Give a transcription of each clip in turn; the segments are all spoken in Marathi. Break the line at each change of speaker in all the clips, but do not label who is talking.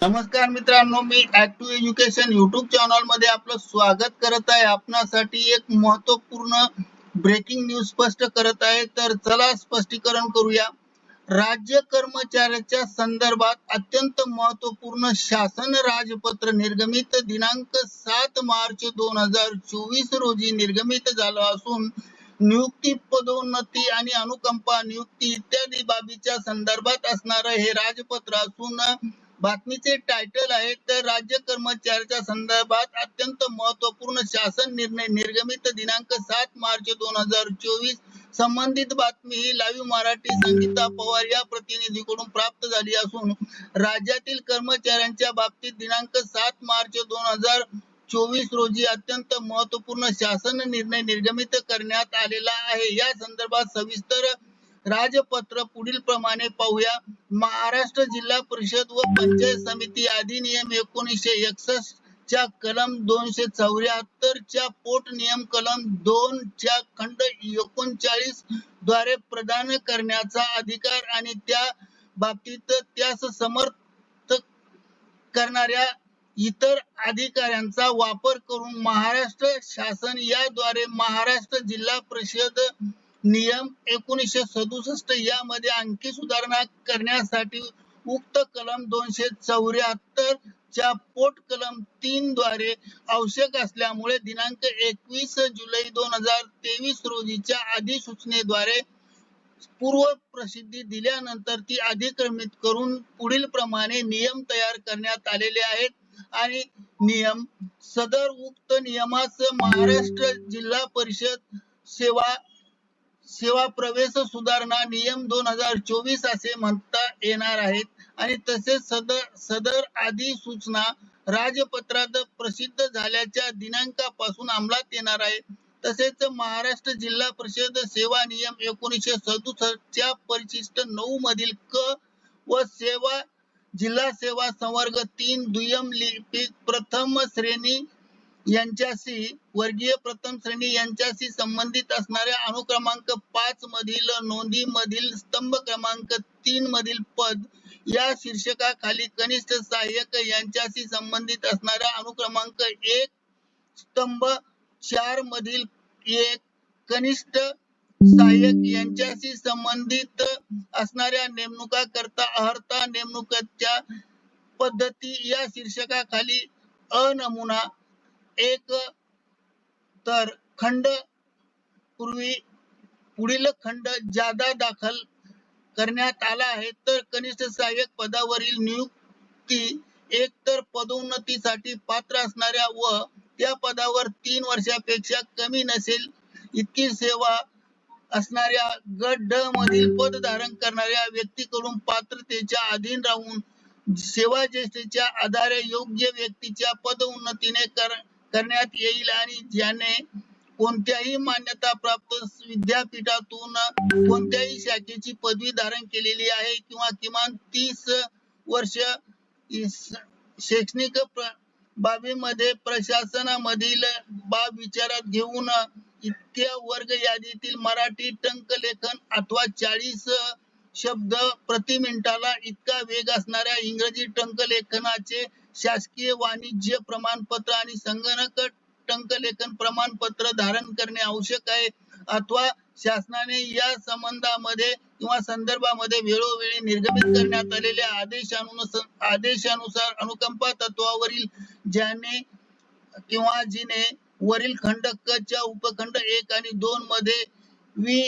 नमस्कार मित्रांनो मी ऍक्टिव्ह एज्युकेशन युट्यूब चॅनलमध्ये आपलं स्वागत करत आहे. आपणासाठी एक महत्त्वपूर्ण ब्रेकिंग न्यूज स्पष्ट करत आहे. तर चला स्पष्टीकरण करूया. राज्य कर्मचाऱ्याच्या संदर्भात अत्यंत महत्त्वपूर्ण शासन राजपत्र निर्गमित दिनांक सात मार्च दोन हजार चोवीस रोजी निर्गमित झालं असून नियुक्ती पदोन्नती आणि अनुकंपा नियुक्ती इत्यादी बाबीच्या संदर्भात असणारं हे राजपत्र असून बातमीचे टायटल आहे तर राज्य कर्मचाऱ्याच्या संदर्भात अत्यंत महत्त्वपूर्ण शासन निर्णय निर्गमित दिनांक सात मार्च दोन हजार चोवीस. संबंधित बातमी ही लाईव्ह मराठी संगीता पवार या प्रतिनिधीकडून प्राप्त झाली असून राज्यातील कर्मचाऱ्यांच्या बाबतीत दिनांक सात मार्च दोन हजार चोवीस रोजी अत्यंत महत्त्वपूर्ण शासन निर्णय निर्गमित करण्यात आलेला आहे. या संदर्भात सविस्तर राजपत्र पुढील प्रमाणे पाहूया. महाराष्ट्र जिल्हा परिषद व पंचायत समिती अधिनियम एकोणीसशे एकसष्ट च्या कलम दोनशे चौऱ्याहत्तर च्या पोट नियम कलम दोन च्या खंड एकोणचाळीसद्वारे प्रदान करण्याचा अधिकार आणि त्या बाबतीत त्यास समर्थ करणाऱ्या इतर अधिकाऱ्यांचा वापर करून महाराष्ट्र शासन याद्वारे महाराष्ट्र जिल्हा परिषद नियम एकोणीसशे सदुसष्ट यामध्ये आणखी सुधारणा करण्यासाठी उक्त कलम दोनशे चौऱ्याहत्तर च्या पोट कलम तीन द्वारे आवश्यक असल्यामुळे दिनांक एकवीस जुलै दोन हजार तेवीस रोजीच्या अधिसूचनेद्वारे पूर्व प्रसिद्धी दिल्यानंतर ती अधिक्रमित करून पुढील प्रमाणे नियम तयार करण्यात आलेले आहेत. आणि नियम सदर उक्त नियमास महाराष्ट्र जिल्हा परिषद सेवा सेवा प्रवेश सुधारणा नियम दोन हजार चोवीस असे म्हणता येणार आहेत. आणि तसेच सदर सदर आदी सूचना राजपत्रात प्रसिद्ध झाल्याच्या दिनांकापासून अंमलात येणार आहे. तसेच महाराष्ट्र जिल्हा परिषद सेवा नियम एकोणीसशे सदुसष्ट च्या परिशिष्ट नऊ मधील क व सेवा जिल्हा सेवा संवर्ग तीन दुय्यम लिपिक प्रथम श्रेणी यांच्याशी वर्गीय प्रथम श्रेणी यांच्याशी संबंधित असणाऱ्या अनुक्रमांक पाच मधील नोंदी मधील स्तंभ क्रमांक तीन मधील पद या शीर्षकाखाली कनिष्ठ सहाय्यक यांच्याशी संबंधित असणाऱ्या अनुक्रमांक एक स्तंभ चार मधील एक कनिष्ठ सहाय्यक यांच्याशी संबंधित असणाऱ्या नेमणुका करता अर्हता नेमणुकाच्या पद्धती या शीर्षकाखाली अ नमुना एक तर खंड पूर्वी पुढील खंड जादा दाखल करण्यात आला आहे. तर कनिष्ठ सहाय्यक पदावरील नियुक्ती एक तर पदोन्नतीसाठी पात्र असणाऱ्या व त्या पदावर तीन वर्षापेक्षा कमी नसेल इतकी सेवा असणाऱ्या गट ड मधील पद धारण करणाऱ्या व्यक्तीकडून पात्रतेच्या अधीन राहून सेवा ज्येष्ठेच्या आधारे योग्य व्यक्तीच्या पदोन्नतीने कर करण्यात येईल आणि ज्याने कोणत्याही मान्यता प्राप्त विद्यापीठातून कोणत्याही शाखेची पदवी धारण केलेली आहे किंवा किमान तीस वर्ष शैक्षणिक बाबीमध्ये प्रशासनामधील बाब विचारात घेऊन इतक्या वर्ग यादीतील मराठी टंक लेखन अथवा चाळीस शब्द प्रति मिनिटाला इतका वेग असणाऱ्या इंग्रजी टंक लेखनाचे शासकीय वाणिज्य प्रमाणपत्र आणि संगणक टंकलेखन प्रमाणपत्र धारण करणे आवश्यक आहे. अथवा शासनाने या संबंधामध्ये किंवा संदर्भामध्ये वेळोवेळी निर्गमित करण्यात आलेल्या आदेशानुसार आदेशानुसार अनुकंपा तत्वावरील ज्याने किंवा जिने वरील खंड क च्या उपखंड एक आणि दोन मध्ये वि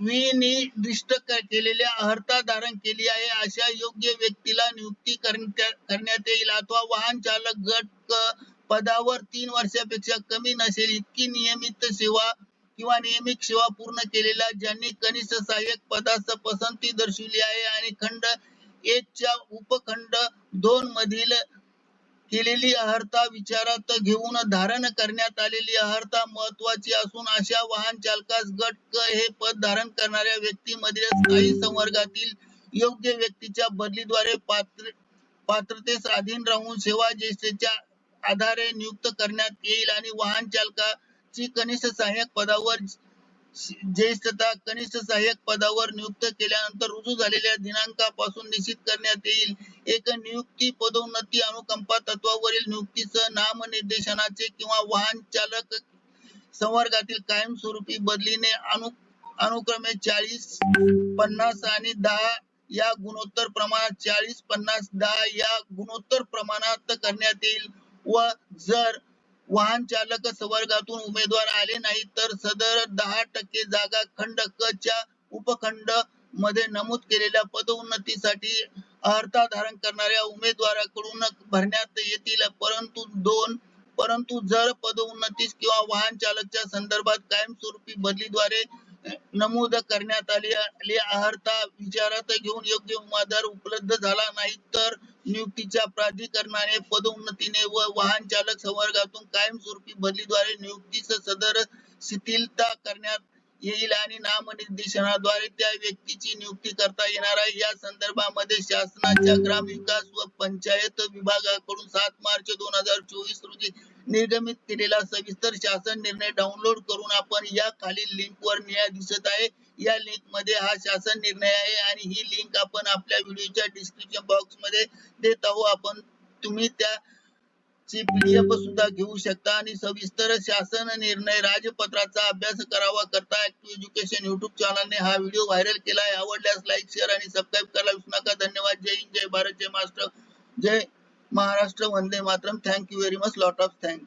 मी दृष्ट केलेल्या अर्हता धारण केली आहे. अशा योग्य व्यक्तीला नियुक्ती करण्यात येईल. अथवा वाहन चालक गट पदावर तीन वर्षापेक्षा कमी नसेल इतकी नियमित सेवा किंवा नियमित सेवा पूर्ण केलेल्या ज्यांनी कनिष्ठ सहाय्यक पदास पसंती दर्शविली आहे. आणि खंड एक च्या उपखंड दोन मधील केलेली अर्हता विचारात घेऊन धारण करण्यात आलेली अर्हता महत्वाची असून अशा वाहन चालकास गट क हे पद धारण करणाऱ्या व्यक्तीमधील स्थायी संवर्गातील योग्य व्यक्तीच्या बदलीद्वारे पात्र पात्रतेस अधीन राहून सेवा ज्येष्ठेच्या आधारे नियुक्त करण्यात येईल आणि वाहन चालकाची कनिष्ठ सहाय्यक पदावर ज्येष्ठता कनिष्ठ सहाय्यक पदावर नियुक्त केल्यानंतर रुजू झालेल्या दिनांकापासून निश्चित करण्यात येईल. एक नियुक्ती पदोन्नती अनुकंपा तत्वावरील नियुक्तीसह नामनिर्देशनाचे किंवा वाहन चालक संवर्गातील कायमस्वरूपी बदलीने अनु अनुक्रमे चाळीस पन्नास आणि दहा या गुणोत्तर प्रमाणात चाळीस पन्नास दहा या गुणोत्तर प्रमाणात करण्यात येईल. व जर वाहन चालक संवर्गातून उमेदवार आले नाही तर सदर दहा टक्के जागा खंड क च्या उपखंडमध्ये नमूद केलेल्या पदोन्नतीसाठी अर्था धारण करणाऱ्या उमेदवाराकडून भरण्यात येतील. परंतु दोन परंतु जर पदोन्नतीस किंवा वाहन चालकच्या संदर्भात कायमस्वरूपी बदलीद्वारे नमूद करण्यात आली अर्था विचारात घेऊन योग्य उमेदवार उपलब्ध झाला नाही तर नियुक्तीच्या प्राधिकरणाने पदोन्नतीने व वाहन चालक संवर्गातून कायमस्वरूपी बदलीद्वारे नियुक्तीस सदर शिथिलता करण्यात येईल आणि नामनिर्देशनाद्वारे त्या व्यक्तीची नियुक्ती करता येणार आहे. या संदर्भामध्ये शासनाच्या ग्रामविकास व पंचायत विभागाकडून सात मार्च दोन हजार चोवीस रोजी निर्गमित केलेला सविस्तर शासन निर्णय डाउनलोड करून आपण या खालील लिंक वर निळ्या दिसत आहे. या लिंकमध्ये हा शासन निर्णय आहे आणि ही लिंक आपण आपल्या व्हिडिओच्या डिस्क्रिप्शन बॉक्समध्ये देत आहोत. आपण तुम्ही त्या ची पीडीएफ सुद्धा घेऊ शकता आणि सविस्तर शासन निर्णय राजपत्राचा अभ्यास करावा करता ऍक्टिव्ह एज्युकेशन युट्यूब चॅनलने हा व्हिडिओ व्हायरल केला आहे आवडल्यास लाईक शेअर आणि सबस्क्राईब करायला विसरू नका. धन्यवाद. जय हिंद जय भारत जय महाराष्ट्र. जय महाराष्ट्र. वंदे Mataram. Thank you very much lot of thanks